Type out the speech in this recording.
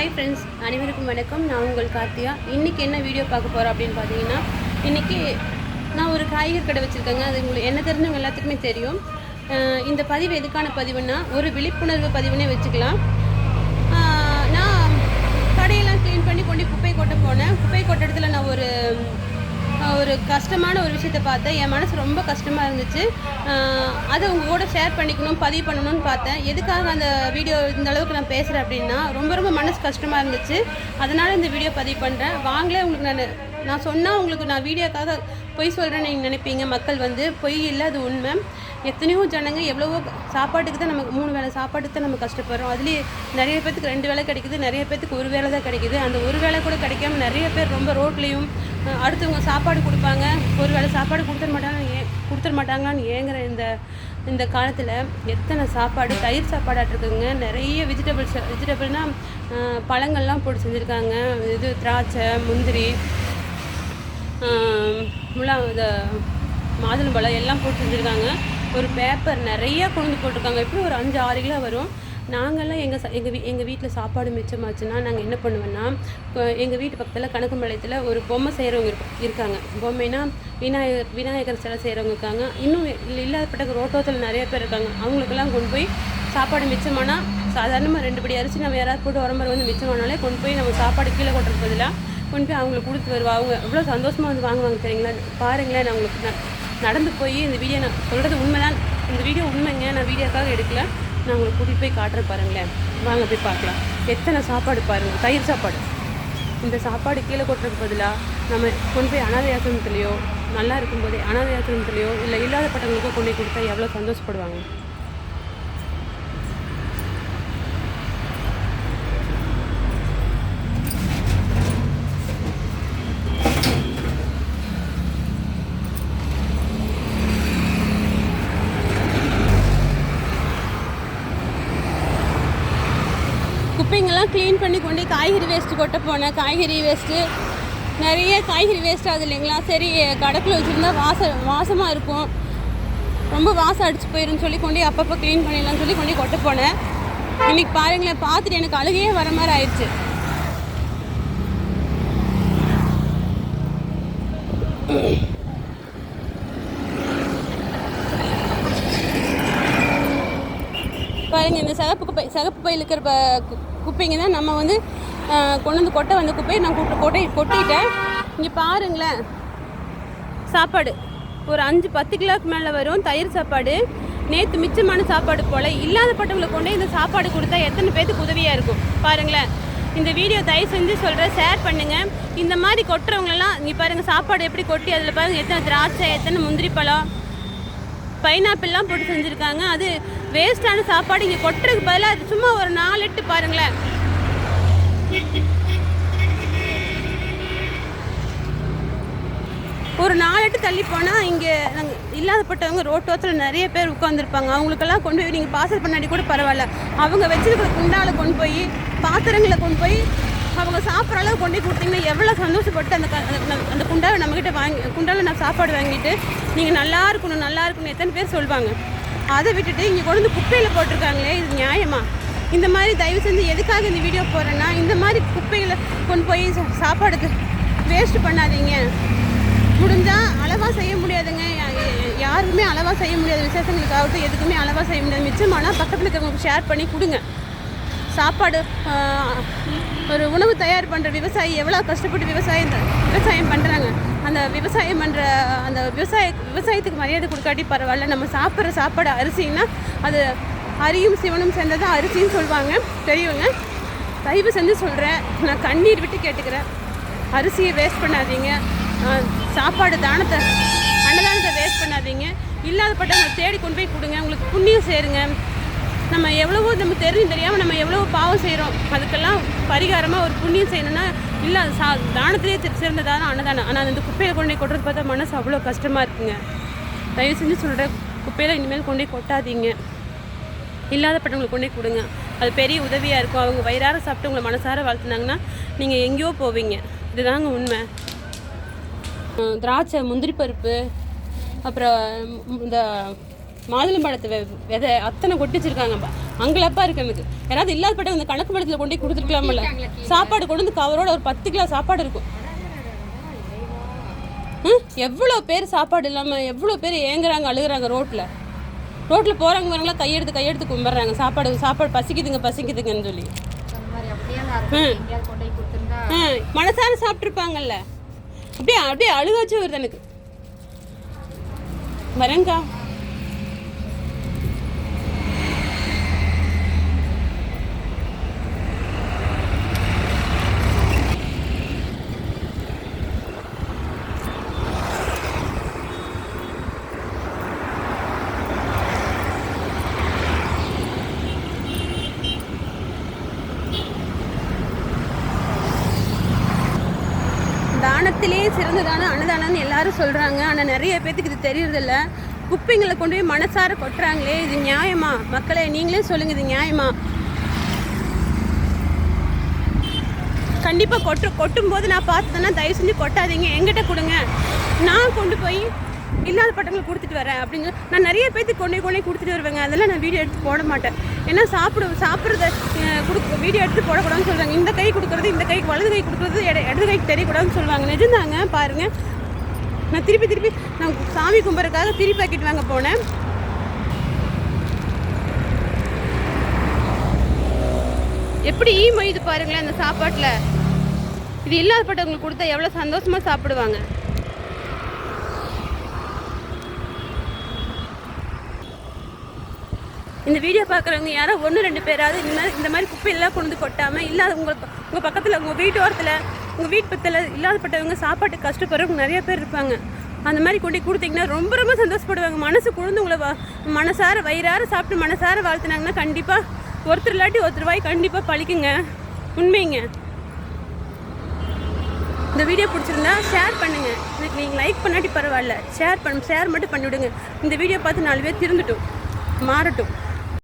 Hi friends அனைவருக்கும் வணக்கம். நான் உங்கள் கார்த்தியா இன்றைக்கி என்ன வீடியோ பார்க்க போகிறோம் அப்படின்னு பார்த்தீங்கன்னா இன்றைக்கி நான் ஒரு காய்கறி கடை வச்சுருக்கேங்க. அது உங்களுக்கு என்ன தெரிஞ்சவங்க எல்லாத்துக்குமே தெரியும். இந்த பதிவு எதுக்கான பதிவுனா ஒரு விழிப்புணர்வு பதிவுனே வச்சுக்கலாம். நான் கடையெல்லாம் க்ளீன் பண்ணி கொண்டு குப்பை கொட்ட போனேன். குப்பை கொட்ட இடத்துல நான் ஒரு ஒரு கஷ்டமான ஒரு விஷயத்தை பார்த்தேன். என் மனசு ரொம்ப கஷ்டமாக இருந்துச்சு. அதை உங்கள் கூட ஷேர் பண்ணிக்கணும் பதிவு பண்ணணும்னு பார்த்தேன். எதுக்காக அந்த வீடியோ இந்த அளவுக்கு நான் பேசுகிறேன் அப்படின்னா ரொம்ப ரொம்ப மனசு கஷ்டமாக இருந்துச்சு. அதனால் இந்த வீடியோ பதிவு பண்ணுறேன் வாங்களே உங்களுக்கு நான் நான் சொன்னால் உங்களுக்கு நான் வீடியோக்காக பொய் சொல்கிறேன்னு நீங்கள் நினைப்பீங்க. மக்கள் வந்து பொய் இல்லை அது உண்மை. எத்தனையோ ஜனங்க எவ்வளவோ சாப்பாட்டுக்கு தான் நமக்கு மூணு வேளை சாப்பாட்டுக்கு தான் நம்ம கஷ்டப்படுறோம். அதுலேயே நிறைய பேத்துக்கு ரெண்டு வேளை கிடைக்குது நிறைய பேத்துக்கு ஒரு வேலை தான் கிடைக்குது. அந்த ஒரு வேலை கூட கிடைக்காம நிறைய பேர் ரொம்ப ரோட்லேயும் அடுத்தவங்க சாப்பாடு கொடுப்பாங்க. ஒரு வேளை சாப்பாடு கொடுத்துட மாட்டாங்க ஏன் கொடுத்துட மாட்டாங்களான்னு ஏங்குற இந்த இந்த காலத்தில் எத்தனை சாப்பாடு தயிர் சாப்பாடாட்டிருக்குங்க நிறைய வெஜிடபிள்ஸ் வெஜிடபிள்னால் பழங்கள்லாம் போட்டு செஞ்சுருக்காங்க. இது திராட்சை முந்திரி முலாம் முலா இந்த மாதுளம்பழம் எல்லாம் போட்டு செஞ்சுருக்காங்க. ஒரு பேப்பர் நிறைய கொண்டு போட்டிருக்காங்க. எப்படி ஒரு அஞ்சு ஆறு கிலோ வரும். நாங்கள்லாம் எங்கள் எங்கள் வீ எங்கள் வீட்டில் சாப்பாடு மிச்சமாச்சுன்னா நாங்கள் என்ன பண்ணுவோன்னா எங்கள் வீட்டு பக்கத்தில் கணக்கும்பாளையத்தில் ஒரு பொம்மை செய்கிறவங்க இருக்காங்க. பொம்மைனா விநாயகர் விநாயகர் சிலை செய்கிறவங்க இருக்காங்க. இன்னும் இல்லை இல்லாதப்பட்ட ரோட்டோத்தில் நிறைய பேர் இருக்காங்க. அவங்களுக்கெல்லாம் கொண்டு போய் சாப்பாடு மிச்சமானா சாதாரணமாக ரெண்டு படி அரிசி நம்ம யாராவது போட்டு உரம்பரை வந்து மிச்சமானாலே கொண்டு போய் நம்ம சாப்பாடு கீழே கொட்டுறது பதிலாக கொண்டு போய் அவங்களுக்கு கொடுத்து வருவா. அவங்க எவ்வளோ சந்தோஷமாக வந்து வாங்குவாங்க தெரியுங்களா? பாருங்களேன் நான் உங்களுக்கு ந- நடந்து போய் இந்த வீடியோ நான் சொல்கிறது உண்மை தான் இந்த வீடியோ உண்மைங்க. நான் வீடியோக்காக எடுக்கல. நான் உங்களை கூட்டிகிட்டு போய் காட்டுறேன் பாருங்களேன். வாங்க போய் பார்க்கலாம். எத்தனை சாப்பாடு பாருங்கள் தயிர் சாப்பாடு. இந்த சாப்பாடு கீழே கொட்டுறதுக்கு பதிலாக நம்ம கொண்டு போய் அனாதை ஆசிரமத்துலேயோ நல்லா இருக்கும்போதே அனாதை ஆசிரமத்துலேயோ இல்லை இல்லாதப்பட்டவங்களுக்கோ கொண்டு கொடுத்தா எவ்வளோ சந்தோஷப்படுவாங்க? குப்பைங்கெல்லாம் க்ளீன் பண்ணி கொண்டு காய்கறி வேஸ்ட்டு கொட்ட போனேன். காய்கறி வேஸ்ட்டு நிறைய காய்கறி வேஸ்ட் ஆகுது இல்லைங்களா? சரி கடக்கில் வச்சுருந்தா வாச வாசமாக இருக்கும். ரொம்ப வாசம் அடிச்சு போயிருன்னு சொல்லி கொண்டு அப்பப்போ க்ளீன் பண்ணிடலாம்னு சொல்லி கொண்டு கொட்ட போனேன். இன்னைக்கு பாருங்களேன் பார்த்துட்டு எனக்கு அழுகையே வர மாதிரி ஆயிடுச்சு. பாருங்க இந்த சிகப்பு குப்பை சிகப்பு பையில் இருக்கிற ப- குப்பைங்க தான் நம்ம வந்து கொண்டு வந்து கொட்டை வந்த குப்பையை நான் கூட்டு கொட்டை கொட்டிட்டேன். இங்கே பாருங்களேன். சாப்பாடு. ஒரு அஞ்சு பத்து கிலோக்கு மேலே வரும் தயிர் சாப்பாடு. நேற்று மிச்சமான சாப்பாடு போல் இல்லாதப்பட்டவங்களை கொண்டு இந்த சாப்பாடு கொடுத்தா எத்தனை பேத்துக்கு உதவியாக இருக்கும்? பாருங்களேன். இந்த வீடியோ தயவு செஞ்சு சொல்கிறேன் ஷேர் பண்ணுங்கள் இந்த மாதிரி கொட்டுறவங்களெல்லாம் இங்கே பாருங்கள் சாப்பாடு எப்படி கொட்டி அதில் பாருங்கள் எத்தனை திராட்சை எத்தனை முந்திரி பழம் பைனாப்பிள்லாம் போட்டு செஞ்சுருக்காங்க. அது வேஸ்டான சாப்பாடு இங்கே கொட்டுறதுக்கு பதிலாக அது சும்மா ஒரு நாலு எட்டு பாருங்களேன். ஒரு நாலு எட்டு தள்ளி போனால் இங்கே நாங்கள் இல்லாதப்பட்டவங்க ரோட்டோரத்தில் நிறைய பேர் உட்காந்துருப்பாங்க அவங்களுக்கெல்லாம் கொண்டு போய் நீங்கள் பார்சல் பண்ணாடி கூட பரவாயில்ல. அவங்க வச்சிருக்கிற குண்டாவில் கொண்டு போய் பாத்திரங்களை கொண்டு போய் அவங்க சாப்பிட்ற அளவு கொண்டு போய் கொடுத்தீங்கன்னா எவ்வளோ சந்தோஷப்பட்டு அந்த அந்த- அந்த குண்டாவை நம்மக்கிட்ட வாங்கி குண்டாவில் நான் சாப்பாடு வாங்கிட்டு நீங்கள் நல்லா இருக்கணும் நல்லா இருக்கணும் எத்தனை பேர் சொல்லுவாங்க அதை விட்டுட்டு இங்கே கொண்டு வந்து குப்பையில் போட்டிருக்காங்களே இது நியாயமா? இந்த மாதிரி தயவு செஞ்சு எதுக்காக இந்த வீடியோ போடுறேன்னா இந்த மாதிரி குப்பைகளை கொண்டு போய் சா- சாப்பாடுக்கு வேஸ்ட் பண்ணாதீங்க. முடிஞ்சால் அளவாக செய்ய முடியாதுங்க. யாருக்குமே அளவாக செய்ய முடியாது விசேஷங்களுக்காகட்டும் எதுக்குமே அளவாக செய்ய முடியாது. மிச்சமானால் பக்கத்தில் இருக்கிறவங்களுக்கு ஷேர் பண்ணி கொடுங்க. சாப்பாடு ஒரு உணவு தயார் பண்ணுற விவசாயி எவ்வளோ கஷ்டப்பட்டு விவசாயம் விவசாயம் பண்ணுறாங்க அந்த விவசாயம் பண்ணுற அந்த விவசாய விவசாயத்துக்கு மரியாதை கொடுக்காட்டி பரவாயில்ல. நம்ம சாப்பிட்ற சாப்பாடு அரிசின்னா அது அரியும் சிவனும் சேர்ந்தது அரிசின்னு சொல்லுவாங்க. தெரியுங்க? தயவு செஞ்சு சொல்கிறேன் நான் கண்ணீர் விட்டு கேட்டுக்கிறேன். அரிசியை வேஸ்ட் பண்ணாதீங்க. சாப்பாடு தானத்தை அன்னதானத்தை வேஸ்ட் பண்ணாதீங்க. இல்லாதப்பட்டவங்களை தேடி கொண்டு போய் கொடுங்க. உங்களுக்கு புண்ணியம் சேருங்க. நம்ம எவ்வளவோ நம்ம தெரியும் தெரியாமல் நம்ம எவ்வளவோ பாவம் செய்கிறோம் அதுக்கெல்லாம் பரிகாரமாக ஒரு புண்ணியம் செய்யணும்னா இல்லை அது சா தானத்திலே சிறந்ததாக தான் அன்னதானம். ஆனால் அந்த குப்பையை கொண்டு போய் கொட்டுறது பார்த்தா மனசு அவ்வளோ கஷ்டமாக இருக்குங்க. தயவு செஞ்சு சொல்கிறேன் குப்பையில் இனிமேல் கொண்டு கொட்டாதீங்க. இல்லாதப்பட்டவங்களுக்கு கொண்டே கொடுங்க. அது பெரிய உதவியாக இருக்கும். அவங்க வயிறார சாப்பிட்டு உங்களை மனசார வளர்த்துனாங்கன்னா நீங்கள் எங்கேயோ போவீங்க. இதுதாங்க உண்மை. திராட்சை முந்திரி பருப்பு அப்புறம் இந்த மாதுளம்பழத்தை வெ விதை அத்தனை கொட்டி வச்சிருக்காங்க பா- அங்கலப்பா இருக்கு எனக்கு. யாராவது இல்லாதப்பட்ட அந்த கணக்கு படத்தில் கொண்டு போய் கொடுத்துருக்கலாம்ல. சாப்பாடு கொண்டு வந்து கவரோட ஒரு பத்து கிலோ சாப்பாடு இருக்கும். எவ்வளோ பேர் சாப்பாடு இல்லாமல் எவ்வளோ பேர் ஏங்குறாங்க அழுகுறாங்க ரோட்டில் ரோட்டில் போகிறவங்க வரவங்களா கையெடுத்து கையெடுத்து கும்பிட்றாங்க. சாப்பாடு சாப்பாடு பசிக்குதுங்க பசிக்குதுங்கன்னு சொல்லி. அந்த மாதிரி அப்படியே மனசார சாப்பிட்ருப்பாங்கல்ல அப்படியே அப்படியே அழுகாச்சும் வருது எனக்கு. வரேங்க்கா தானத்திலே சிறந்ததான அன்னதானம்னு எல்லாரும் சொல்கிறாங்க ஆனால் நிறைய பேர்த்துக்கு இது தெரியறதில்ல. குப்பைங்களை கொண்டு போய் மனசார கொட்டுறாங்களே இது நியாயமா? மக்களை நீங்களே சொல்லுங்கள் இது நியாயமா? கண்டிப்பாக கொட்டு கொட்டும் போது நான் பார்த்தேன்னா தயவு செஞ்சு கொட்டாதீங்க. எங்கிட்ட கொடுங்க. நான் கொண்டு போய் இல்லாத பட்டங்களை கொடுத்துட்டு வரேன் அப்படின்னு. நான் நிறைய பேத்துக்கு கொண்டே கொண்டே கொடுத்துட்டு வருவேங்க. அதெல்லாம் நான் வீடியோ எடுத்து போட மாட்டேன். ஏன்னா சாப்பிடு சாப்பிட்றத கொடுக்க வீடியோ எடுத்து போடக்கூடாதுன்னு சொல்கிறாங்க இந்த கை கொடுக்குறது இந்த கைக்கு வலது கை கொடுக்குறது இட இடது கைக்கு தெரியக்கூடாதுன்னு சொல்லுவாங்க. நிஜந்தாங்க பாருங்க. நான் திருப்பி திருப்பி நான் சாமி கும்பிட்றதுக்காக திருப்பி பாக்கெட் வாங்க போனேன். எப்படி ஈ மொய்து பாருங்களேன் அந்த சாப்பாட்டில். இது இல்லாதப்பட்டவங்களுக்கு கொடுத்தா எவ்வளோ சந்தோஷமாக சாப்பிடுவாங்க. இந்த வீடியோ பார்க்குறவங்க யாரோ ஒன்று ரெண்டு பேராவது இந்த மாதிரி இந்த மாதிரி குப்பையெல்லாம் கொண்டு கொட்டாமல் இல்லாத உங்கள் உங்கள் பக்கத்தில் உங்கள் வீட்டு ஓரத்தில் உங்கள் வீட்டு பக்கத்தில் இல்லாதப்பட்டவங்க சாப்பாட்டுக்கு கஷ்டப்படுறவங்க நிறைய பேர் இருப்பாங்க. அந்த மாதிரி கொண்டு கொடுத்தீங்கன்னா ரொம்ப ரொம்ப சந்தோஷப்படுவாங்க. மனசு குழந்து உங்களை மனசார வயிறார சாப்பிட்டு மனசார வாழ்த்துனாங்கன்னா கண்டிப்பாக ஒருத்தர் இல்லாட்டி ஒருத்தர் வாய் கண்டிப்பாக பழிக்குங்க. உண்மைங்க. இந்த வீடியோ பிடிச்சிருந்தா ஷேர் பண்ணுங்க. எனக்கு நீங்கள் லைக் பண்ணாட்டி பரவாயில்ல. ஷேர் பண்ண ஷேர் மட்டும் பண்ணிவிடுங்க. இந்த வீடியோ பார்த்து நாலு பேர் திருந்துட்டும் மாறட்டும்.